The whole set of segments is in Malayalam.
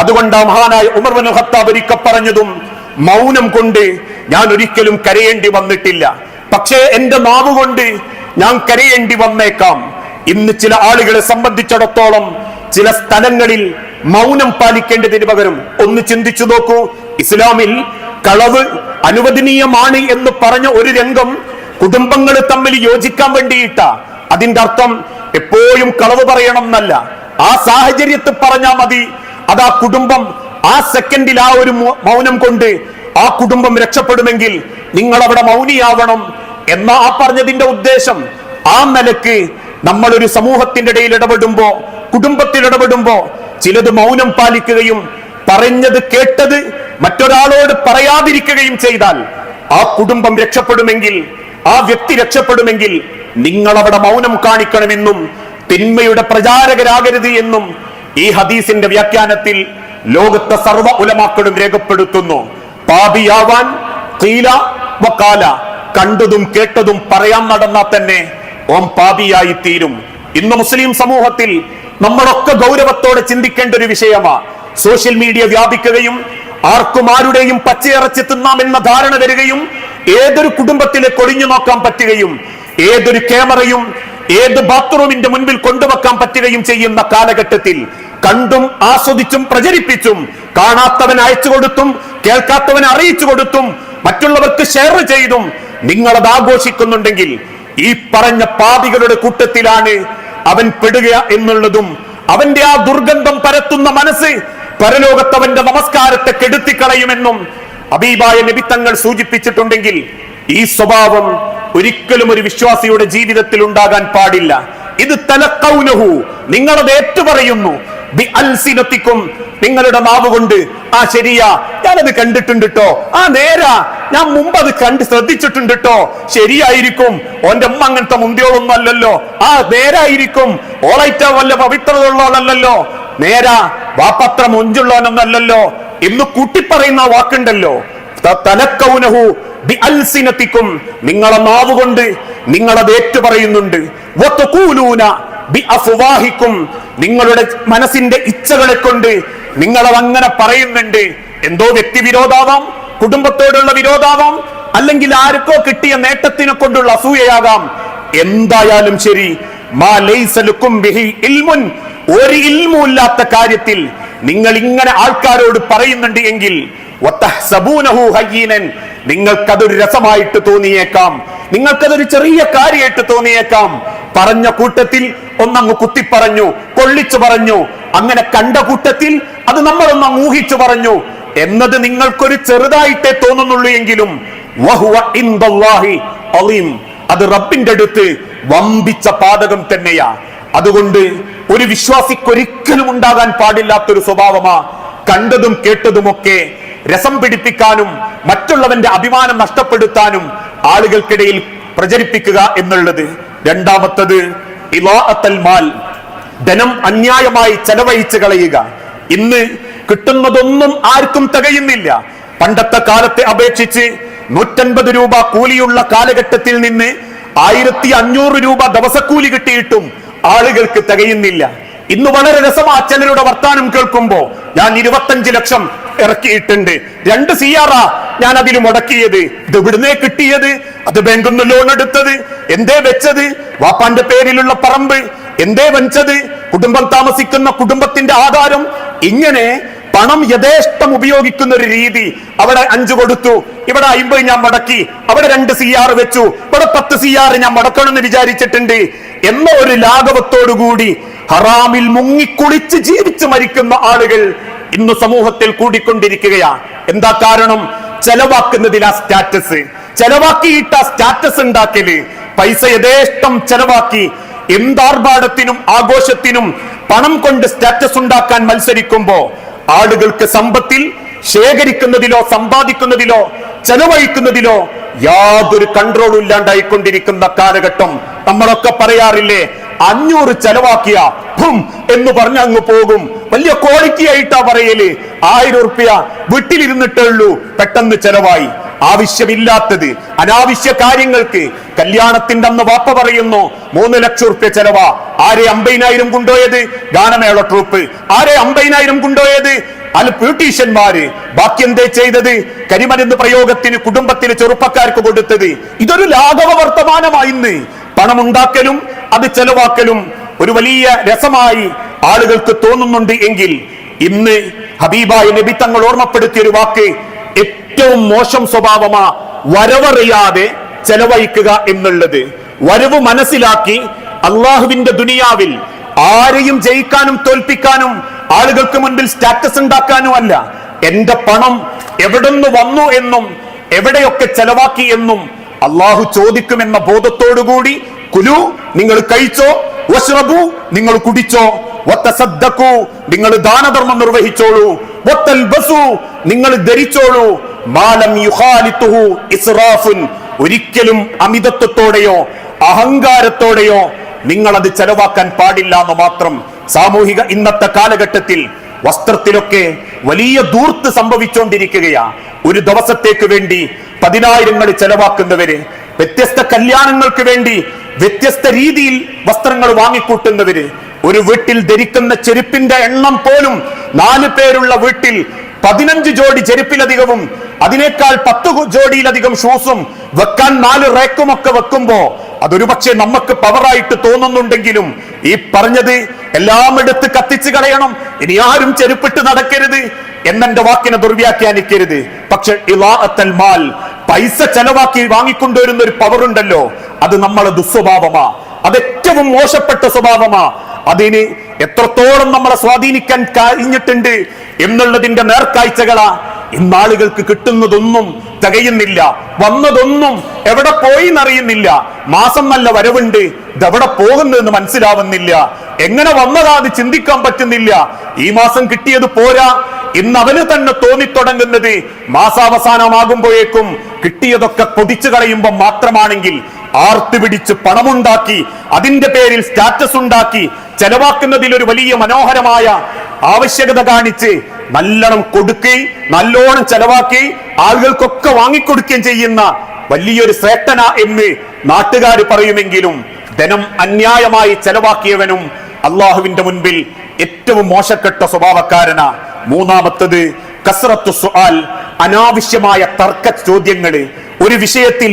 അതുകൊണ്ട് മഹാനായ ഉമർ ബിൻ ഖത്താബ് ഒരിക്കൽ പറഞ്ഞതും മൗനം കൊണ്ട് ഞാൻ ഒരിക്കലും കരയേണ്ടി വന്നിട്ടില്ല. പക്ഷേ എന്റെ നാവ് കൊണ്ട് ഞാൻ കരയേണ്ടി വന്നേക്കാം. ഇന്ന് ചില ആളുകളെ സംബന്ധിച്ചിടത്തോളം ചില സ്ഥലങ്ങളിൽ മൗനം പാലിക്കേണ്ടതിന് പകരം ഒന്ന് ചിന്തിച്ചു നോക്കൂ. ഇസ്ലാമിൽ കളവ് അനുവദനീയമാണ് എന്ന് പറഞ്ഞ ഒരു രംഗം കുടുംബങ്ങൾ തമ്മിൽ യോജിക്കാൻ വേണ്ടിയിട്ട. അതിന്റെ അർത്ഥം എപ്പോഴും കളവ് പറയണം എന്നല്ല ആ സാഹചര്യത്തിൽ പറഞ്ഞാൽ മതി അത് ആ കുടുംബം ആ സെക്കൻഡിൽ ആ ഒരു മൗനം കൊണ്ട് ആ കുടുംബം രക്ഷപ്പെടുമെങ്കിൽ നിങ്ങൾ അവിടെ മൗനിയാവണം എന്ന ആ പറഞ്ഞതിന്റെ ഉദ്ദേശം. ആ നിലയ്ക്ക് നമ്മൾ ഒരു സമൂഹത്തിന്റെ ഇടയിൽ ഇടപെടുമ്പോ കുടുംബത്തിൽ ഇടപെടുമ്പോ ചിലത് മൗനം പാലിക്കുകയും പറഞ്ഞത് കേട്ടത് മറ്റൊരാളോട് പറയാതിരിക്കുകയും ചെയ്താൽ ആ കുടുംബം രക്ഷപ്പെടുമെങ്കിൽ ആ വ്യക്തി രക്ഷപ്പെടുമെങ്കിൽ നിങ്ങൾ അവിടെ മൗനം കാണിക്കണമെന്നും തിന്മയുടെ പ്രചാരകരാകരുത് എന്നും ഈ ഹദീസിന്റെ വ്യാഖ്യാനത്തിൽ ലോകത്തെ സർവ ഉലമാക്കളും രേഖപ്പെടുത്തുന്നു. പാപിയാവാൻ കീല വക്കാല കണ്ടതും കേട്ടതും പറയാൻ നടന്നാൽ തന്നെ ഓം പാപിയായി തീരും ഇന്ന് മുസ്ലിം സമൂഹത്തിൽ നമ്മളൊക്കെ ഗൗരവത്തോടെ ചിന്തിക്കേണ്ട ഒരു വിഷയമാണ് സോഷ്യൽ മീഡിയ വ്യാപിക്കുകയും ആർക്കും ആരുടെയും പച്ചയിറച്ചി തിന്നാമെന്ന ധാരണ വരികയും ഏതൊരു കുടുംബത്തിലെ കൊടിഞ്ഞു നോക്കാൻ പറ്റുകയും ഏതൊരു ക്യാമറയും ഏത് ബാത്റൂമിന്റെ മുൻപിൽ കൊണ്ടുവെക്കാൻ പറ്റുകയും ചെയ്യുന്ന കാലഘട്ടത്തിൽ കണ്ടും ആസ്വദിച്ചും പ്രചരിപ്പിച്ചും കാണാത്തവൻ അയച്ചു കൊടുത്തും കേൾക്കാത്തവൻ അറിയിച്ചു കൊടുത്തും മറ്റുള്ളവർക്ക് ഷെയർ ചെയ്തും നിങ്ങളത് ആഘോഷിക്കുന്നുണ്ടെങ്കിൽ ഈ പറഞ്ഞ പാപികളുടെ കൂട്ടത്തിലാണ് അവൻ പെടുക എന്നുള്ളതും അവന്റെ ആ ദുർഗന്ധം പരത്തുന്ന മനസ്സ് പരലോകത്തവന്റെ നമസ്കാരത്തെ കെടുത്തിക്കളയുമെന്നും അബീബായ നബിത്തങ്ങൾ സൂചിപ്പിച്ചിട്ടുണ്ടെങ്കിൽ ഈ സ്വഭാവം ഒരിക്കലും ഒരു വിശ്വാസിയുടെ ജീവിതത്തിൽ ഉണ്ടാകാൻ പാടില്ല. ഇത് തലക്കൗനഹു നിങ്ങളത് ഏറ്റുപറയുന്നു. അൽസിനത്തിക്കും നിങ്ങളുടെ നാവ് കൊണ്ട് ആ ശരിയാ ഞാനത് കണ്ടിട്ടുണ്ട് കേട്ടോ ആ നേരാ ഞാൻ മുമ്പ് അത് കണ്ട് ശ്രദ്ധിച്ചിട്ടുണ്ട് കേട്ടോ ശരിയായിരിക്കും. ഓന്റെ അമ്മ അങ്ങനത്തെ മുന്തിയോളൊന്നും അല്ലല്ലോ. ആ നേരായിരിക്കും. ഓളൈറ്റ വല്ല പവിത്രത ഉള്ളവളല്ലല്ലോ നേരാ വാപ്പത്ര മുഞ്ചുള്ളവനൊന്നല്ലല്ലോ എന്ന് കൂട്ടിപ്പറയുന്ന വാക്കുണ്ടല്ലോ. തലക്കൗനഹു ബി അൽസിനത്തിക്കും നിങ്ങളെ നാവുകൊണ്ട് നിങ്ങളത് ഏറ്റുപറയുന്നുണ്ട് ബി അഫ്വാഹിക്കും നിങ്ങളുടെ മനസ്സിന്റെ ഇച്ഛകളെ കൊണ്ട് നിങ്ങളത് അങ്ങനെ പറയുന്നുണ്ട്. എന്തോ വ്യക്തി വിരോധാവാം കുടുംബത്തോടുള്ള വിരോധാവാം അല്ലെങ്കിൽ ആർക്കോ കിട്ടിയ നേട്ടത്തിനെ കൊണ്ടുള്ള അസൂയയാകാം. എന്തായാലും ശരി മാ ബിഹി ഇൽമുൻ ഒരു ഇൽമുമില്ലാത്ത കാര്യത്തിൽ നിങ്ങൾ ഇങ്ങനെ ആൾക്കാരോട് പറയുന്നുണ്ട് എങ്കിൽ നിങ്ങൾക്കതൊരു രസമായിട്ട് തോന്നിയേക്കാം. നിങ്ങൾക്കതൊരു ചെറിയ കാര്യമായിട്ട് തോന്നിയേക്കാം. പറഞ്ഞ കൂട്ടത്തിൽ ഒന്നങ്ങ് കുത്തി പറഞ്ഞു കൊള്ളിച്ചു പറഞ്ഞു. അങ്ങനെ കണ്ട കൂട്ടത്തിൽ അത് നമ്മൾ ഒന്നങ്ങ് ഊഹിച്ചു പറഞ്ഞു. എന്നത് നിങ്ങൾക്കൊരു ചെറുതായിട്ടേ തോന്നുന്നുള്ളൂ എങ്കിലും. അത് റബ്ബിന്റെ അടുത്ത് വമ്പിച്ച പാതകം തന്നെയാ. അതുകൊണ്ട് ഒരു വിശ്വാസിക്കൊരിക്കലും ഉണ്ടാകാൻ പാടില്ലാത്തൊരു സ്വഭാവമാ. കണ്ടതും കേട്ടതുമൊക്കെ രസം പിടിപ്പിക്കാനും മറ്റുള്ളവന്റെ അഭിമാനം നഷ്ടപ്പെടുത്താനും ആളുകൾക്കിടയിൽ പ്രചരിപ്പിക്കുക എന്നുള്ളത് രണ്ടാമത്തത് മാൽ ധനം അന്യായമായി ചെലവഴിച്ചു കളയുക. ഇന്ന് കിട്ടുന്നതൊന്നും ആർക്കും തികയുന്നില്ല. പണ്ടത്തെ കാലത്തെ അപേക്ഷിച്ച് നൂറ്റൻപത് രൂപ കൂലിയുള്ള കാലഘട്ടത്തിൽ നിന്ന് ആയിരത്തി അഞ്ഞൂറ് രൂപ ദിവസക്കൂലി കിട്ടിയിട്ടും ആളുകൾക്ക് തികയുന്നില്ല. ഇന്ന് വളരെ രസമാ ചിലരുടെ വർത്താനം കേൾക്കുമ്പോ ഞാൻ ഇരുപത്തഞ്ച് ലക്ഷം ഇറക്കിയിട്ടുണ്ട്. രണ്ട് സി ആറാ ഞാൻ അതിൽ മുടക്കിയത്. ഇത് ഇവിടുന്നേ കിട്ടിയത്? അത് ബാങ്കിൽ നിന്ന് ലോൺ എടുത്തത്. എന്തേ വെച്ചത്? വാപ്പാന്റെ പേരിലുള്ള പറമ്പ്. എന്തേ വെച്ചത്? കുടുംബം താമസിക്കുന്ന കുടുംബത്തിന്റെ ആധാരം. ഇങ്ങനെ പണം യഥേഷ്ടം ഉപയോഗിക്കുന്ന ഒരു രീതി അവിടെ അഞ്ചു കൊടുത്തു. ഇവിടെ അയിമ്പത് ഞാൻ മടക്കി. അവിടെ രണ്ട് സി ആർ വെച്ചു. ഇവിടെ പത്ത് സി ആർ ഞാൻ മടക്കണമെന്ന് വിചാരിച്ചിട്ടുണ്ട്. എന്ന ഒരു ലാഘവത്തോടുകൂടി ഹറാമിൽ മുങ്ങിക്കുളിച്ച് ജീവിച്ച് മരിക്കുന്ന ആളുകൾ ഇന്ന് സമൂഹത്തിൽ കൂടിക്കൊണ്ടിരിക്കുകയാണ്. എന്താ കാരണം? ചെലവാക്കുന്നതിൽ ആ സ്റ്റാറ്റസ്. ചെലവാക്കിയിട്ട് ആ സ്റ്റാറ്റസ് ഉണ്ടാക്കൽ. പൈസ യഥേഷ്ടം ചെലവാക്കി എന്താർഭാടത്തിനും ആഘോഷത്തിനും പണം കൊണ്ട് സ്റ്റാറ്റസ് ഉണ്ടാക്കാൻ മത്സരിക്കുമ്പോ ആളുകൾക്ക് സമ്പത്തിൽ ശേഖരിക്കുന്നതിലോ സമ്പാദിക്കുന്നതിലോ ചെലവഴിക്കുന്നതിലോ യാതൊരു കൺട്രോളും ഇല്ലാണ്ടായിക്കൊണ്ടിരിക്കുന്ന കാലഘട്ടം നമ്മളൊക്കെ പറയാറില്ലേ അഞ്ഞൂറ് ചെലവാക്കിയ ഹും എന്ന് പറഞ്ഞ അങ്ങ് പോകും. വലിയ ക്വാളിറ്റി ആയിട്ടാ പറയൽ. ആയിരം ഉറുപ്പ്യ വീട്ടിലിരുന്നിട്ടേ ഉള്ളൂ പെട്ടെന്ന് ചെലവായി. ആവശ്യമില്ലാത്തത് അനാവശ്യ കാര്യങ്ങൾക്ക്. കല്യാണത്തിന്റെ അന്ന് വാപ്പ പറയുന്നു മൂന്ന് ലക്ഷം ഉറുപ്പ്യ ചെലവാ. ആരെ അമ്പതിനായിരം കൊണ്ടുപോയത്? ഗാനമേള ട്രൂപ്പ് ആരെ അമ്പതിനായിരം കൊണ്ടുപോയത്? അല്ല ബ്യൂട്ടീഷ്യന്മാര്. ബാക്കി എന്തേ ചെയ്തത്? കരിമരുന്ന് പ്രയോഗത്തിന് കുടുംബത്തിലെ ചെറുപ്പക്കാർക്ക് കൊടുത്തത്. ഇതൊരു ലാഘവ വർത്തമാനമായിന്ന് പണമുണ്ടാക്കലും അത് ചെലവാക്കലും ഒരു വലിയ രസമായി ആളുകൾക്ക് തോന്നുന്നുണ്ട് എങ്കിൽ ഇന്ന് ഹബീബായ നബി തങ്ങൾ ഓർമ്മപ്പെടുത്തിയ ഒരു വാക്ക് ഏറ്റവും മോശം സ്വഭാവമാ വരവറിയാതെ ചെലവഴിക്കുക എന്നുള്ളത്. വരവ് മനസ്സിലാക്കി അള്ളാഹുവിന്റെ ദുനിയാവിൽ ആരെയും ജയിക്കാനും തോൽപ്പിക്കാനും ആളുകൾക്ക് മുൻപിൽ സ്റ്റാറ്റസ് ഉണ്ടാക്കാനും അല്ല. എന്റെ പണം എവിടുന്ന് വന്നു എന്നും എവിടെയൊക്കെ ചെലവാക്കി എന്നും അള്ളാഹു ചോദിക്കുമെന്ന ബോധത്തോടുകൂടി കുലു നിങ്ങൾ കഴിച്ചോ? വശ്രബു നിങ്ങൾ കുടിച്ചോ? വത്തസദ്ദഖു നിങ്ങൾ ദാനധർമ്മം നിർവഹിച്ചോളൂ. വത്തൽബസു നിങ്ങൾ ധരിച്ചോളൂ. മാലം യുഹാലിത്തുഹു ഇസ്റാഫുൻ ഒരിക്കലും അമിതത്വത്തോടെയോ അഹങ്കാരത്തോടെയോ നിങ്ങൾ അത് ചെലവാക്കാൻ പാടില്ല എന്ന് മാത്രം സാമൂഹിക ഇന്നത്തെ കാലഘട്ടത്തിൽ വസ്ത്രത്തിലൊക്കെ വലിയ ദൂർത്ത് സംഭവിച്ചുകൊണ്ടിരിക്കുകയാ ഒരു ദിവസത്തേക്ക് വേണ്ടി പതിനായിരങ്ങൾ ചെലവാക്കുന്നവര് വ്യത്യസ്ത കല്യാണങ്ങൾക്ക് വേണ്ടി വ്യത്യസ്ത രീതിയിൽ വസ്ത്രങ്ങൾ വാങ്ങിക്കൂട്ടുന്നവര് ഒരു വീട്ടിൽ ധരിക്കുന്ന ചെരുപ്പിന്റെ എണ്ണം പോലും നാല് പേരുള്ള വീട്ടിൽ പതിനഞ്ച് ജോഡി ചെരുപ്പിലധികവും അതിനേക്കാൾ പത്ത് ജോഡിയിലധികം ഷൂസും വെക്കാൻ നാല് റേക്കുമൊക്കെ വെക്കുമ്പോ അതൊരു പക്ഷെ നമുക്ക് പവറായിട്ട് തോന്നുന്നുണ്ടെങ്കിലും ഈ പറഞ്ഞത് എല്ലാം എടുത്ത് കത്തിച്ചു കളയണം ഇനി ആരും ചെരുപ്പിട്ട് നടക്കരുത് എന്നെ വാക്കിനെ ദുർവ്യാഖ്യാനിക്കരുത്. പക്ഷെ മാൽ പൈസ ചെലവാക്കി വാങ്ങിക്കൊണ്ടുവരുന്ന ഒരു പവർ ഉണ്ടല്ലോ അത് നമ്മളെ ദുസ്വഭാവമാ. അത് ഏറ്റവും മോശപ്പെട്ട സ്വഭാവമാ. അതിന് എത്രത്തോളം നമ്മളെ സ്വാധീനിക്കാൻ കഴിഞ്ഞിട്ടുണ്ട് എന്നുള്ളതിന്റെ നേർക്കാഴ്ചകളാ. ഇന്നാളുകൾക്ക് കിട്ടുന്നതൊന്നും തികയുന്നില്ല വന്നതൊന്നും എവിടെ പോയി എന്നറിയുന്നില്ല മാസം നല്ല വരവുണ്ട് ഇതെവിടെ പോകുന്നതെന്ന് മനസ്സിലാവുന്നില്ല. എങ്ങനെ വന്നതാ അത് ചിന്തിക്കാൻ പറ്റുന്നില്ല. ഈ മാസം കിട്ടിയത് പോരാ. ഇന്ന് അവന് തന്നെ തോന്നിത്തുടങ്ങുന്നത് മാസാവസാനമാകുമ്പോഴേക്കും കിട്ടിയതൊക്കെ പൊടിച്ചു കളയുമ്പോൾ മാത്രമാണെങ്കിൽ ആർത്തുപിടിച്ച് പണമുണ്ടാക്കി അതിന്റെ പേരിൽ സ്റ്റാറ്റസ് ഉണ്ടാക്കി ചെലവാക്കുന്നതിൽ ഒരു വലിയ മനോഹരമായ ആവശ്യകത കാണിച്ച് നല്ലോണം കൊടുക്കുകയും നല്ലോണം ചെലവാക്കി ആളുകൾക്കൊക്കെ വാങ്ങിക്കൊടുക്കുകയും ചെയ്യുന്ന വലിയൊരു ശ്രേഷ്ഠന എന്ന് നാട്ടുകാർ പറയുമെങ്കിലും ധനം അന്യായമായി ചെലവാക്കിയവനും അള്ളാഹുവിന്റെ മുൻപിൽ ഏറ്റവും മോശപ്പെട്ട സ്വഭാവക്കാരനാ. മൂന്നാമത്തത് കസറത്തു സുആൽ അനാവശ്യമായ തർക്ക ചോദ്യങ്ങൾ. ഒരു വിഷയത്തിൽ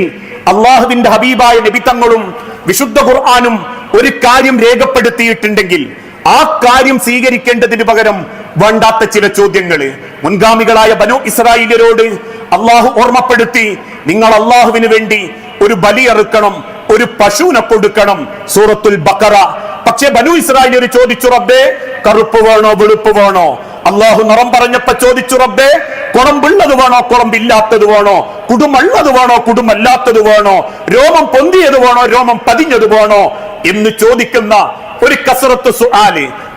അള്ളാഹുവിന്റെ ഹബീബായ നബിത്തങ്ങളും വിശുദ്ധ ഖുർആാനും ഒരു കാര്യം രേഖപ്പെടുത്തിയിട്ടുണ്ടെങ്കിൽ ആ കാര്യം സ്വീകരിക്കേണ്ടതിന് പകരം വേണ്ടാത്ത ചില ചോദ്യങ്ങൾ. മുൻഗാമികളായ ബനു ഇസ്രായേലരോട് അള്ളാഹു ഓർമ്മപ്പെടുത്തി നിങ്ങൾ അള്ളാഹുവിന് വേണ്ടി ഒരു ബലി അറുക്കണം ഒരു പശുവിനെ കൊടുക്കണം. സൂറത്തുൽ ബക്കറ പക്ഷെ ബനു ഇസ്രായേലിയർ ചോദിച്ചു റബ്ബേ കറുപ്പ് വേണോ വെളുപ്പ് വേണോ? അള്ളാഹു നിറം പറഞ്ഞപ്പോ ചോദിച്ചു റബ്ബേ കുളമ്പുള്ളത് വേണോ? കുളമ്പില്ലാത്തത് വേണോ? കുടുമുള്ളത് വേണോ? കുടുമല്ലാത്തത് വേണോ? രോമം പൊന്തിയത് വേണോ? രോമം പതിഞ്ഞത് വേണോ? എന്ന് ചോദിക്കുന്ന ഒരു കസറത്ത്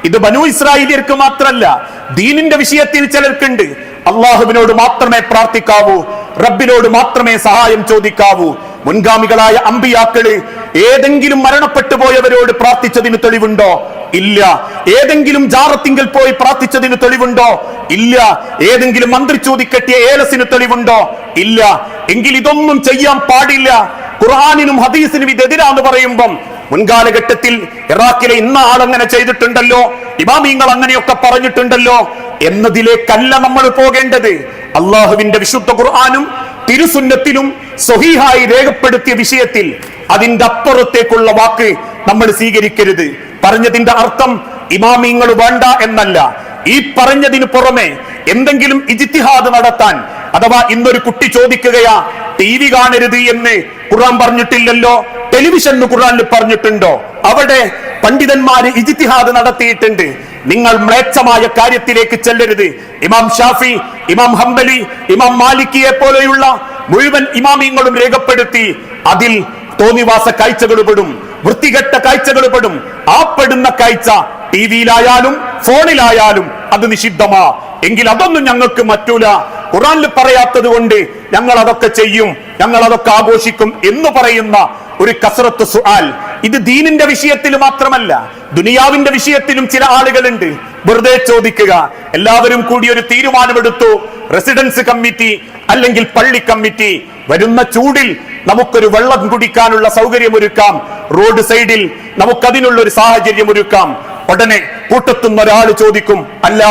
ഇത് ബനു ഇസ്രായേലിയർക്ക് മാത്രല്ല ദീനിന്റെ വിഷയത്തിൽ ചിലർക്കുണ്ട്. അള്ളാഹുവിനോട് മാത്രമേ പ്രാർത്ഥിക്കാവൂ റബ്ബിനോട് മാത്രമേ സഹായം ചോദിക്കാവൂ. മുൻഗാമികളായ അമ്പിയാക്കൾ ഏതെങ്കിലും മരണപ്പെട്ടു പോയവരോട് പ്രാർത്ഥിച്ചതിന് തെളിവുണ്ടോ? ഇല്ല. ഏതെങ്കിലും ജാറത്തിങ്കിൽ പോയി പ്രാർത്ഥിച്ചതിന് തെളിവുണ്ടോ? ഇല്ല. ഏതെങ്കിലും മന്ത്രി കെട്ടിയ ഏലസിന് തെളിവുണ്ടോ? ഇല്ല. എങ്കിൽ ഇതൊന്നും ചെയ്യാൻ പാടില്ല. ഖുർആാനിനും ഹദീസിനും ഇതെതിരാന്ന് പറയുമ്പം മുൻകാലഘട്ടത്തിൽ ഇറാഖിലെ ഇന്ന ആളങ്ങനെ ചെയ്തിട്ടുണ്ടല്ലോ. ഇമാമിങ്ങൾ അങ്ങനെയൊക്കെ പറഞ്ഞിട്ടുണ്ടല്ലോ. എന്നതിലേക്കല്ല നമ്മൾ പോകേണ്ടത്. അള്ളാഹുവിന്റെ വിശുദ്ധ ഖുർആാനും തിരുസുന്നത്തിലും സൊഹീഹായി രേഖപ്പെടുത്തിയ വിഷയത്തിൽ അതിന്റെ അപ്പുറത്തേക്കുള്ള വാക്ക് നമ്മൾ സ്വീകരിക്കരുത്. പറഞ്ഞതിന്റെ അർത്ഥം ഇമാമിങ്ങൾ വേണ്ട എന്നല്ല. ഈ പറഞ്ഞതിന് പുറമെ എന്തെങ്കിലും ഇജിത്തിഹാദ് നടത്താൻ അഥവാ ഇന്നൊരു കുട്ടി ചോദിക്കുകയാ ടി വി കാണരുത് എന്ന് ഖുർആൻ പറഞ്ഞിട്ടില്ലല്ലോ? ടെലിവിഷൻ ഖുർആനിൽ പറഞ്ഞിട്ടുണ്ടോ? അവിടെ പണ്ഡിതന്മാര് ഇജിത്തിഹാദ് നടത്തിയിട്ടുണ്ട്. നിങ്ങൾ മ്ലേച്ഛമായ കാര്യത്തിലേക്ക് ചെല്ലരുത്. ഇമാം ഷാഫി ഇമാം ഹംബലി ഇമാം മാലിക്കിയെ പോലെയുള്ള മുഴുവൻ ഇമാമിങ്ങളും രേഖപ്പെടുത്തി അതിൽ തോന്നിവാസ കാഴ്ചകൾ പെടും. വൃത്തികെട്ട കാഴ്ചകൾ പെടും. ആ പെടുന്ന കാഴ്ച ടി വിയിലായാലും ഫോണിലായാലും അത് നിഷിദ്ധമാ. എങ്കിൽ അതൊന്നും ഞങ്ങൾക്ക് മറ്റൂല. ഖുറാനിൽ പറയാത്തത് കൊണ്ട് ഞങ്ങൾ അതൊക്കെ ചെയ്യും ഞങ്ങൾ അതൊക്കെ ആഘോഷിക്കും എന്ന് പറയുന്ന ഒരു കസറത്ത് സുആൽ. ഇത് ദീനിന്റെ വിഷയത്തിൽ മാത്രമല്ല ദുനിയാവിന്റെ വിഷയത്തിലും ചില ആളുകളുണ്ട്. വെറുതെ ചോദിക്കുക. എല്ലാവരും കൂടി ഒരു തീരുമാനമെടുത്തു. റെസിഡൻസ് കമ്മിറ്റി അല്ലെങ്കിൽ പള്ളി കമ്മിറ്റി. വരുന്ന ചൂടിൽ നമുക്കൊരു വെള്ളം കുടിക്കാനുള്ള സൗകര്യം ഒരുക്കാം റോഡ് സൈഡിൽ നമുക്കതിനുള്ള ഒരു സാഹചര്യം ഒരുക്കാം ഉടനെ കൂട്ടത്തുന്ന ഒരാൾ ചോദിക്കും അല്ല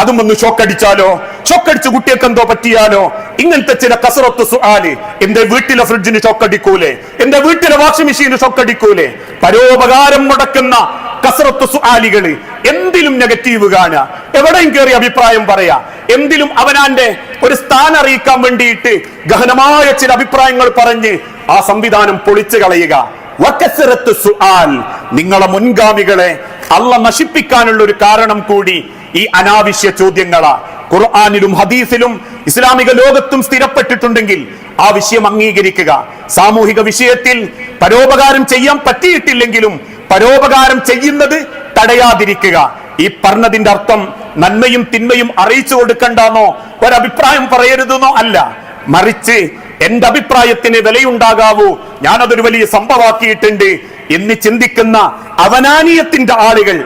അതും ഒന്ന് ഷോക്കടിച്ചാലോ? ഷോക്കടിച്ച് കുട്ടിയൊക്കെ എന്തോ പറ്റിയാലോ? ഇങ്ങനത്തെ ചില കസറത്ത് സുആൽ എന്റെ വീട്ടിലെ ഫ്രിഡ്ജിന് ഷോക്കടിക്കൂലേ? എന്റെ വീട്ടിലെ വാഷിംഗ് മെഷീന് ഷോക്കടിക്കൂലേ? പരോപകാരം മുടക്കുന്ന കസറത്ത് സുആലികൾ എന്തിലും നെഗറ്റീവ് കാണുക. എവിടെയും കയറി അഭിപ്രായം പറയാ. എന്തിലും അവനാന്റെ ഒരു സ്ഥാനം അറിയിക്കാൻ വേണ്ടിയിട്ട് ഗഹനമായ ചില അഭിപ്രായങ്ങൾ പറഞ്ഞ് ആ സംവിധാനം പൊളിച്ചു കളയുക. നിങ്ങളെ മുൻഗാമികളെ അള്ള നശിപ്പിക്കാനുള്ള ഒരു കാരണം കൂടി ഈ അനാവശ്യ ചോദ്യങ്ങളാ. ഖുർആാനിലും ഹദീസിലും ഇസ്ലാമിക ലോകത്തും സ്ഥിരപ്പെട്ടിട്ടുണ്ടെങ്കിൽ ആ വിഷയം അംഗീകരിക്കുക. സാമൂഹിക വിഷയത്തിൽ പരോപകാരം ചെയ്യാൻ പറ്റിയിട്ടില്ലെങ്കിലും പരോപകാരം ചെയ്യുന്നത് തടയാതിരിക്കുക. ഈ പറഞ്ഞതിന്റെ അർത്ഥം നന്മയും തിന്മയും അറിയിച്ചു കൊടുക്കണ്ടെന്നോ ഒരഭിപ്രായം പറയരുതെന്നോ അല്ല. മറിച്ച് എന്റെ അഭിപ്രായത്തിന് വിലയുണ്ടാകാവൂ. ഞാനതൊരു വലിയ സംഭവമാക്കിയിട്ടുണ്ട് എന്ന് ചിന്തിക്കുന്ന അവനാനീയത്തിന്റെ ആളുകൾ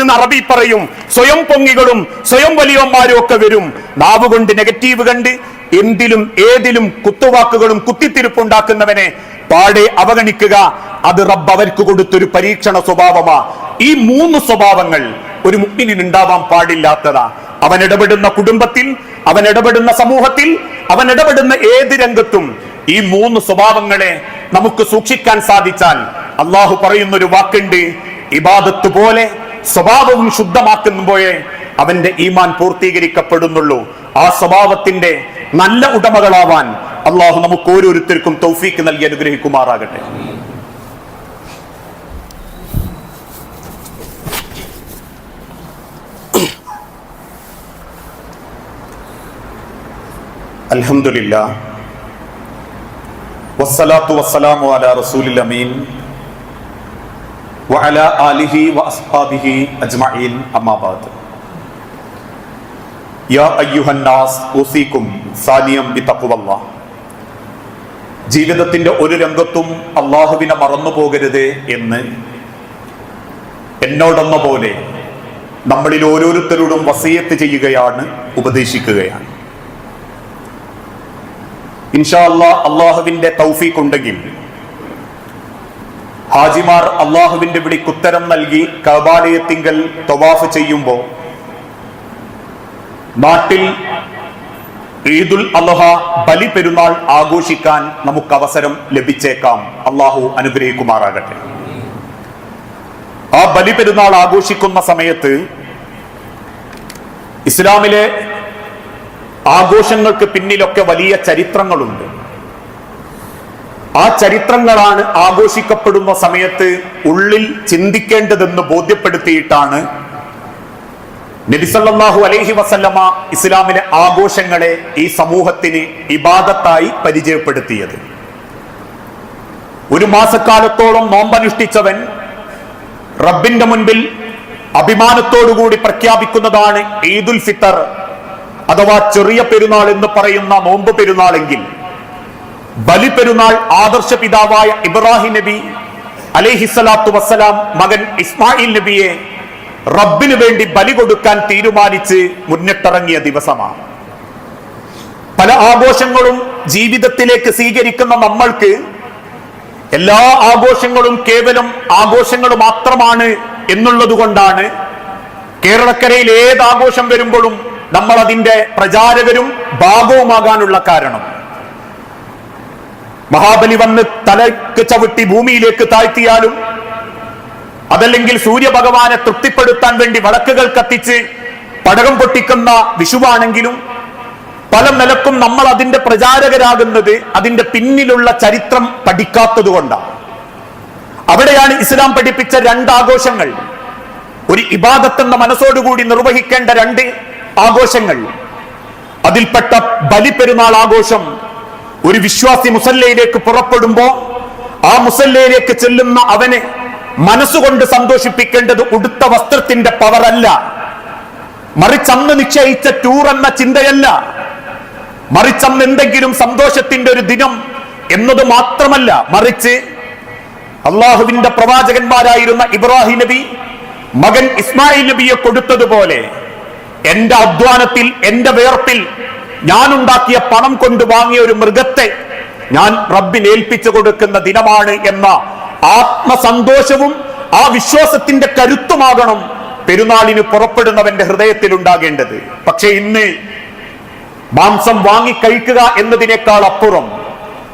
എന്ന് അറബി പറയും. സ്വയം പൊങ്ങികളും സ്വയം വലിയന്മാരും ഒക്കെ വരും. നാവ് കൊണ്ട് നെഗറ്റീവ് കണ്ട് എന്തിലും ഏതിലും കുത്തുവാക്കുകളും കുത്തിത്തിരിപ്പുണ്ടാക്കുന്നവനെ പാടെ അവഗണിക്കുക. അത് റബ്ബ് അവർക്ക് കൊടുത്തൊരു പരീക്ഷണ സ്വഭാവമാ. ഈ മൂന്ന് സ്വഭാവങ്ങൾ ഒരു മുഗ്മിനിന് ഉണ്ടാവാൻ പാടില്ലാത്തതാ. അവൻ ഇടപെടുന്ന കുടുംബത്തിൽ അവൻ ഇടപെടുന്ന സമൂഹത്തിൽ അവൻ ഇടപെടുന്ന ഏത് രംഗത്തും ഈ മൂന്ന് സ്വഭാവങ്ങളെ നമുക്ക് സൂക്ഷിക്കാൻ സാധിച്ചാൽ അള്ളാഹു പറയുന്ന ഒരു വാക്കുണ്ട് ഇബാദത്ത് പോലെ സ്വഭാവവും ശുദ്ധമാക്കുമ്പോഴേ അവന്റെ ഈമാൻ പൂർത്തീകരിക്കപ്പെടുന്നുള്ളൂ. ആ സ്വഭാവത്തിന്റെ നല്ല ഉടമകളാവാൻ അള്ളാഹു നമുക്ക് ഓരോരുത്തർക്കും തൗഫീക്ക് നൽകി അനുഗ്രഹിക്കുമാറാകട്ടെ. അലഹമില്ല വസ്സലാത്തു വസ്സലാമു അല റസൂലിൽ അമീൻ. ജീവിതത്തിന്റെ ഒരു രംഗത്തും അള്ളാഹുവിനെ മറന്നു പോകരുത് എന്ന് എന്നോടെന്ന പോലെ നമ്മളിൽ ഓരോരുത്തരോടും വസീയത്ത് ചെയ്യുകയാണ് ഉപദേശിക്കുകയാണ്. ഇൻഷാ അള്ളാഹ് അള്ളാഹുവിന്റെ തൗഫീഖ് ഉണ്ടെങ്കിൽ ഹാജിമാർ അള്ളാഹുവിന്റെ വിളിക്കുത്തരം നൽകി കബാലയത്തിങ്കൽ തവാഫ് ചെയ്യുമ്പോൾ നാട്ടിൽ ഈദുൽ അലഹ ബലി പെരുന്നാൾ ആഘോഷിക്കാൻ നമുക്ക് അവസരം ലഭിച്ചേക്കാം. അള്ളാഹു അനുഗ്രഹിക്കുമാറാകട്ടെ. ആ ബലി പെരുന്നാൾ ആഘോഷിക്കുന്ന സമയത്ത് ഇസ്ലാമിലെ ആഘോഷങ്ങൾക്ക് പിന്നിലൊക്കെ വലിയ ചരിത്രങ്ങളുണ്ട്. ആ ചരിത്രങ്ങളാണ് ആഘോഷിക്കപ്പെടുന്ന സമയത്ത് ഉള്ളിൽ ചിന്തിക്കേണ്ടതെന്ന് ബോധ്യപ്പെടുത്തിയിട്ടാണ് നബിസല്ലാഹു അലൈഹി വസല്ലമ ഇസ്ലാമിലെ ആഘോഷങ്ങളെ ഈ സമൂഹത്തിന് ഇബാദത്തായി പരിചയപ്പെടുത്തിയത്. ഒരു മാസക്കാലത്തോളം നോമ്പനുഷ്ഠിച്ചവൻ റബ്ബിന്റെ മുൻപിൽ അഭിമാനത്തോടുകൂടി പ്രഖ്യാപിക്കുന്നതാണ് ഈദുൽ ഫിത്തർ അഥവാ ചെറിയ പെരുന്നാൾ എന്ന് പറയുന്ന നോമ്പ് പെരുന്നാളെങ്കിൽ. ബലി പെരുന്നാൾ ആദർശ പിതാവായ ഇബ്രാഹിം നബി അലേഹിസലാത്തു വസ്സലാം മകൻ ഇസ്മായിൽ നബിയെ റബ്ബിനു വേണ്ടി ബലി കൊടുക്കാൻ തീരുമാനിച്ച് മുന്നിട്ടിറങ്ങിയ ദിവസമാണ്. പല ആഘോഷങ്ങളും ജീവിതത്തിലേക്ക് സ്വീകരിക്കുന്ന നമ്മൾക്ക് എല്ലാ ആഘോഷങ്ങളും കേവലം ആഘോഷങ്ങൾ മാത്രമാണ് എന്നുള്ളത് കൊണ്ടാണ് കേരളക്കരയിൽ ഏത് ആഘോഷം വരുമ്പോഴും നമ്മൾ അതിന്റെ പ്രചാരകരും ഭാഗവുമാകാനുള്ള കാരണം. മഹാബലി വന്ന് തലക്ക് ചവിട്ടി ഭൂമിയിലേക്ക് താഴ്ത്തിയാലും അതല്ലെങ്കിൽ സൂര്യഭഗവാനെ തൃപ്തിപ്പെടുത്താൻ വേണ്ടി വടക്കുകൾ കത്തിച്ച് പടകം പൊട്ടിക്കുന്ന വിഷുവാണെങ്കിലും പല നിലക്കും നമ്മൾ അതിന്റെ പ്രചാരകരാകുന്നത് അതിന്റെ പിന്നിലുള്ള ചരിത്രം പഠിക്കാത്തത് കൊണ്ടാണ്. അവിടെയാണ് ഇസ്ലാം പഠിപ്പിച്ച രണ്ട് ആഘോഷങ്ങൾ ഒരു ഇബാദത്ത് എന്ന മനസ്സോടുകൂടി നിർവഹിക്കേണ്ട രണ്ട് ആഘോഷങ്ങൾ. അതിൽപ്പെട്ട ബലിപ്പെരുന്നാൾ ആഘോഷം ഒരു വിശ്വാസി മുസല്ലയിലേക്ക് പുറപ്പെടുമ്പോ ആ മുസല്ലയിലേക്ക് ചെല്ലുന്ന അവനെ മനസ്സുകൊണ്ട് സന്തോഷിപ്പിക്കേണ്ടത് ഉടുത്ത വസ്ത്രത്തിന്റെ പവറല്ല. മറിച്ചന്ന് നിശ്ചയിച്ച ടൂർ എന്ന ചിന്തയല്ല. മറിച്ചന്ന് എന്തെങ്കിലും സന്തോഷത്തിന്റെ ഒരു ദിനം എന്നത് മാത്രമല്ല. മറിച്ച് അള്ളാഹുവിന്റെ പ്രവാചകന്മാരായിരുന്ന ഇബ്രാഹിം നബി മകൻ ഇസ്മായിൽ നബിയെ കൊടുത്തതുപോലെ എന്റെ അധ്വാനത്തിൽ എന്റെ വേർപ്പിൽ ഞാൻ ഉണ്ടാക്കിയ പണം കൊണ്ട് വാങ്ങിയ ഒരു മൃഗത്തെ ഞാൻ റബ്ബിൽ ഏൽപ്പിച്ചു കൊടുക്കുന്ന ദിനമാണ് എന്ന ആത്മസന്തോഷവും ആ വിശ്വാസത്തിന്റെ കരുത്തുമാകണം പെരുന്നാളിന് പുറപ്പെടുന്നവന്റെ ഹൃദയത്തിൽ ഉണ്ടാകേണ്ടത് പക്ഷെ ഇന്ന് മാംസം വാങ്ങി കഴിക്കുക എന്നതിനേക്കാൾ അപ്പുറം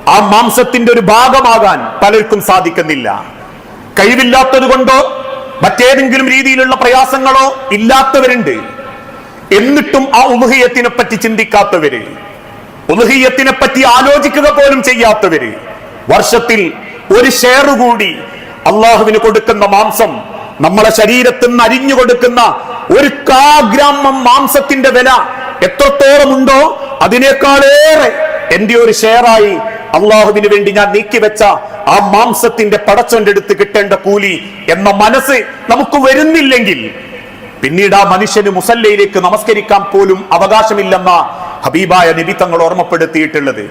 ആ മാംസത്തിന്റെ ഒരു ഭാഗമാകാൻ പലർക്കും സാധിക്കുന്നില്ല. കഴിവില്ലാത്തത് കൊണ്ടോ മറ്റേതെങ്കിലും രീതിയിലുള്ള പ്രയാസങ്ങളോ ഇല്ലാത്തവരുണ്ട്. എന്നിട്ടും ആ ഉലുഹിയത്തിനെ പറ്റി ചിന്തിക്കാത്തവര് ഉലുഹിയത്തിനെ പറ്റി ആലോചിക്കുക പോലും ചെയ്യാത്തവര് വർഷത്തിൽ ഒരു ഷെയർ കൂടി അള്ളാഹുവിന് കൊടുക്കുന്ന മാംസം നമ്മളെ ശരീരത്തിൽ നിന്ന് അരിഞ്ഞു കൊടുക്കുന്ന ഒരു കാഗ്രാമം മാംസത്തിന്റെ വില എത്രത്തോളം ഉണ്ടോ അതിനേക്കാളേറെ എന്റെ ഒരു ഷെയറായി അള്ളാഹുവിന് വേണ്ടി ഞാൻ നീക്കിവെച്ച ആ മാംസത്തിന്റെ പടച്ചോന്റെ അടുത്ത് കിട്ടേണ്ട കൂലി എന്ന മനസ്സ് നമുക്ക് വരുന്നില്ലെങ്കിൽ പിന്നീട് ആ മനുഷ്യന് മുസല്ലയിലേക്ക് നമസ്കരിക്കാൻ പോലും അവകാശമില്ലെന്ന ഹബീബായ നബി തങ്ങൾ ഓർമ്മപ്പെടുത്തിയിട്ടുള്ളത്.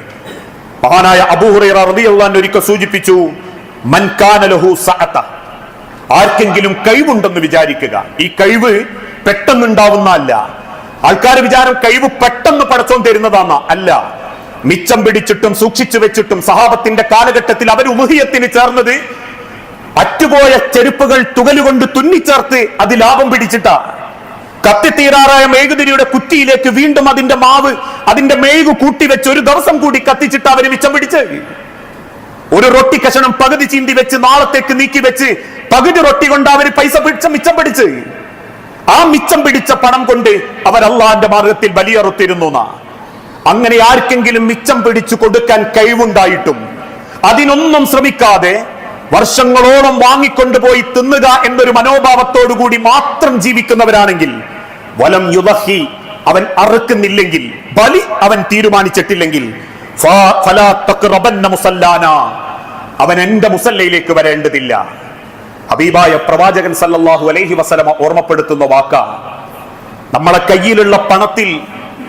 മഹാനായ അബൂഹുറൈറ ഒരിക്കൽ സൂചിപ്പിച്ചു മൻകാന ലഹു സഅത. ആർക്കെങ്കിലും കഴിവുണ്ടെന്ന് വിചാരിക്കുക. ഈ കഴിവ് പെട്ടെന്നുണ്ടാവുന്ന അല്ല. ആൾക്കാർ വിചാരം കഴിവ് പെട്ടെന്ന് പടച്ചോൻ തരുന്നതാന്ന അല്ല. മിച്ചം പിടിച്ചിട്ടും സൂക്ഷിച്ചു വെച്ചിട്ടും സഹാബത്തിന്റെ കാലഘട്ടത്തിൽ അവർ ഉമുഹിയത്തിന് ചേർന്നത് അറ്റുപോയ ചെരുപ്പുകൾ തുകലുകൊണ്ട് തുന്നിച്ചേർത്ത് അത് ലാഭം പിടിച്ചിട്ടാ. കത്തിത്തീരാറായ മേഘുതിരിയുടെ കുറ്റിയിലേക്ക് വീണ്ടും അതിന്റെ മാവ് അതിന്റെ മേഘു കൂട്ടിവെച്ച് ഒരു ദിവസം കൂടി കത്തിച്ചിട്ട് അവർ മിച്ചം പിടിച്ച്. ഒരു റൊട്ടി കഷണം പകുതി ചീന്തി വെച്ച് നാളത്തേക്ക് നീക്കി വെച്ച് പകുതി റൊട്ടി കൊണ്ട് അവർ പൈസ പിടിച്ച മിച്ചം പിടിച്ച്. ആ മിച്ചം പിടിച്ച പണം കൊണ്ട് അവർ അള്ളാന്റെ മാർഗത്തിൽ ബലിയറുത്തിരുന്നു. അങ്ങനെ ആർക്കെങ്കിലും മിച്ചം പിടിച്ചു കൊടുക്കാൻ കഴിവുണ്ടായിട്ടും അതിനൊന്നും ശ്രമിക്കാതെ വർഷങ്ങളോളം വാങ്ങിക്കൊണ്ടുപോയി തിന്നുക എന്നൊരു മനോഭാവത്തോടുകൂടി മാത്രം ജീവിക്കുന്നവരാണെങ്കിൽ വലം യുദഹി അവൻ അറുക്കുന്നില്ലെങ്കിൽ ബലി അവൻ തീരുമാനിച്ചിട്ടില്ലെങ്കിൽ. അവൻ എന്റെ മുസല്ലയിലേക്ക് വരേണ്ടതില്ല ഹബീബായ പ്രവാചകൻ സല്ലാഹു അലൈഹി വസലമ ഓർമ്മപ്പെടുത്തുന്ന വാക്ക നമ്മളെ കയ്യിലുള്ള പണത്തിൽ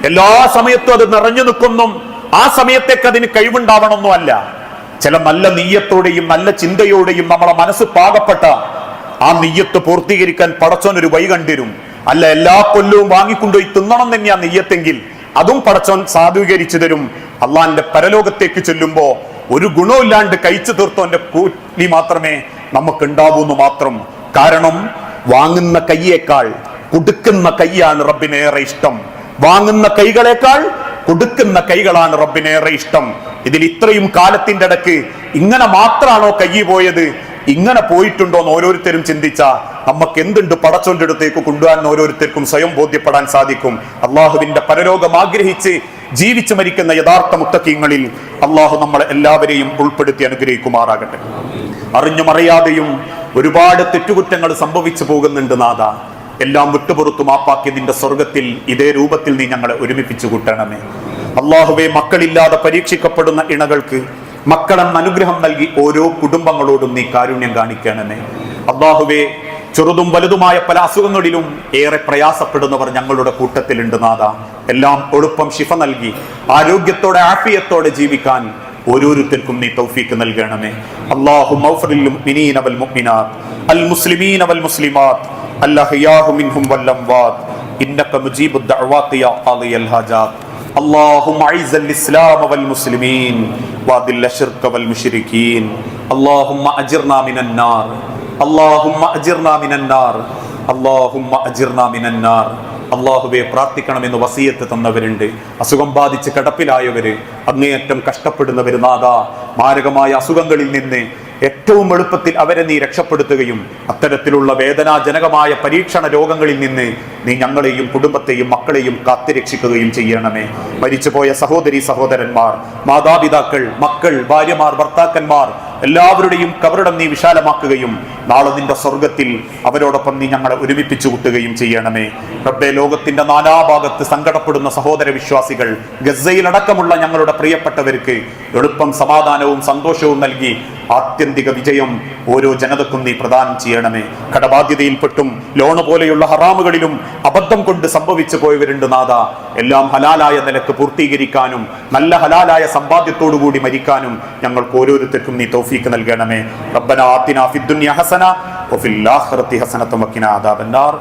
എല്ലാ സമയത്തും അത് നിറഞ്ഞു നിൽക്കുന്നു ആ സമയത്തേക്ക് അതിന് കഴിവുണ്ടാവണമെന്നും അല്ല ചില നല്ല നീയത്തോടെയും നല്ല ചിന്തയോടെയും നമ്മളെ മനസ്സ് പാകപ്പെട്ട ആ നീയത്ത് പൂർത്തീകരിക്കാൻ പടച്ചോൻ ഒരു വഴി കണ്ടിരും. അല്ല എല്ലാ കൊല്ലവും വാങ്ങിക്കൊണ്ടുപോയി തിന്നണം തന്നെയാ നെയ്യത്തെങ്കിൽ അതും പടച്ചോൻ സാധൂകരിച്ചു തരും. അള്ളാന്റെ പരലോകത്തേക്ക് ചെല്ലുമ്പോ ഒരു ഗുണമില്ലാണ്ട് കഴിച്ചു തീർത്തോന്റെ കൂലി മാത്രമേ നമുക്ക് ഉണ്ടാവൂന്ന് മാത്രം. കാരണം വാങ്ങുന്ന കൈയേക്കാൾ കൊടുക്കുന്ന കൈയാണ് റബ്ബിനേറെ ഇഷ്ടം. വാങ്ങുന്ന കൈകളേക്കാൾ കൊടുക്കുന്ന കൈകളാണ് റബ്ബിനേറെ ഇഷ്ടം. ഇതിൽ ഇത്രയും കാലത്തിന്റെ ഇടയ്ക്ക് ഇങ്ങനെ മാത്രമാണോ കൈ പോയത്? ഇങ്ങനെ പോയിട്ടുണ്ടോ എന്ന് ഓരോരുത്തരും ചിന്തിച്ച നമുക്ക് എന്തുണ്ട് പടച്ചോന്റെ അടുത്തേക്ക് കൊണ്ടുപോകാൻ ഓരോരുത്തർക്കും സ്വയം ബോധ്യപ്പെടാൻ സാധിക്കും. അള്ളാഹുവിന്റെ പരലോകം ആഗ്രഹിച്ച് ജീവിച്ചു മരിക്കുന്ന യഥാർത്ഥ മുത്തക്കീങ്ങളിൽ അള്ളാഹു നമ്മളെ എല്ലാവരെയും ഉൾപ്പെടുത്തി അനുഗ്രഹിക്കുമാറാകട്ടെ. അറിഞ്ഞുമറിയാതെയും ഒരുപാട് തെറ്റുകുറ്റങ്ങൾ സംഭവിച്ചു പോകുന്നുണ്ട് നാഥ. എല്ലാം വിട്ടുപുറത്തു മാപ്പാക്കിയതിന്റെ സ്വർഗത്തിൽ ഇതേ രൂപത്തിൽ നീ ഞങ്ങളെ ഒരുമിപ്പിച്ചു കൂട്ടണമേ. അള്ളാഹുവെ മക്കളില്ലാതെ പരീക്ഷിക്കപ്പെടുന്ന ഇണകൾക്ക് മക്കളെന്ന അനുഗ്രഹം നൽകി ഓരോ കുടുംബങ്ങളോടും നീ കാരുണ്യം കാണിക്കണമേ. അള്ളാഹുവെ ചെറുതും വലുതുമായ പല അസുഖങ്ങളിലും ഏറെ പ്രയാസപ്പെടുന്നവർ ഞങ്ങളുടെ കൂട്ടത്തിലുണ്ട് നാഥ. എല്ലാം എളുപ്പം ശിഫ നൽകി ആരോഗ്യത്തോടെ ആഫിയത്തോടെ ജീവിക്കാൻ ഓരോരുത്തർക്കും നീ തൗഫീക്ക് നൽകണമേ. അള്ളാഹു മുസ്ലിമാത്ത് അല്ലഹിയാഹു മിൻഹും വൽ അംവാത്ത്. ഇന്നക മുജീബുദ് ദഅവാത്തി യാ ഖാദിയൽ ഹാജാത്ത് اللهم اعز الاسلام والمسلمين واذل الشرك والمشركين اللهم اجرنا من النار اللهم اجرنا من النار اللهم اجرنا من النار അള്ളാഹുവെ പ്രാർത്ഥിക്കണമെന്ന് വസീയത്ത് തന്നവരുണ്ട് അസുഖം ബാധിച്ച് കിടപ്പിലായവര് അങ്ങേയറ്റം കഷ്ടപ്പെടുന്നവര് നാഥ മാരകമായ അസുഖങ്ങളിൽ നിന്ന് ഏറ്റവും എളുപ്പത്തിൽ അവരെ നീ രക്ഷപ്പെടുത്തുകയും അത്തരത്തിലുള്ള വേദനാജനകമായ പരീക്ഷണ രോഗങ്ങളിൽ നിന്ന് നീ ഞങ്ങളെയും കുടുംബത്തെയും മക്കളെയും കാത്തുരക്ഷിക്കുകയും ചെയ്യണമേ. മരിച്ചുപോയ സഹോദരി സഹോദരന്മാർ മാതാപിതാക്കൾ മക്കൾ ഭാര്യമാർ ഭർത്താക്കന്മാർ എല്ലാവരുടെയും കവറിടം നീ വിശാലമാക്കുകയും നാളെ നിന്റെ സ്വർഗത്തിൽ അവരോടൊപ്പം നീ ഞങ്ങളെ ഒരുമിപ്പിച്ചു കൂട്ടുകയും ചെയ്യണമേ. റബ്ബെ ലോകത്തിന്റെ നാനാഭാഗത്ത് സങ്കടപ്പെടുന്ന സഹോദര വിശ്വാസികൾ ഗസയിലടക്കമുള്ള ഞങ്ങളുടെ പ്രിയപ്പെട്ടവർക്ക് എളുപ്പം സമാധാനവും സന്തോഷവും നൽകി ആത്യന്തിക വിജയം ഓരോ ജനതക്കും നീ പ്രദാനം ചെയ്യണമേ. കടബാധ്യതയിൽപ്പെട്ടും ലോണ് പോലെയുള്ള ഹറാമുകളിലും അബദ്ധം കൊണ്ട് സംഭവിച്ചു പോയവരുണ്ട് നാഥ. എല്ലാം ഹലാലായ നിലയ്ക്ക് പൂർത്തീകരിക്കാനും നല്ല ഹലാലായ സമ്പാദ്യത്തോടു കൂടി മരിക്കാനും ഞങ്ങൾക്ക് ഓരോരുത്തർക്കും നീ തൗഫീക്ക് നൽകണമേ. റബ്ബന ആത്തിന ഫിദ്ദുനിയ ഹസന വഫിൽ ആഖിറതി ഹസനത വഖിന അദാബന്നാർ.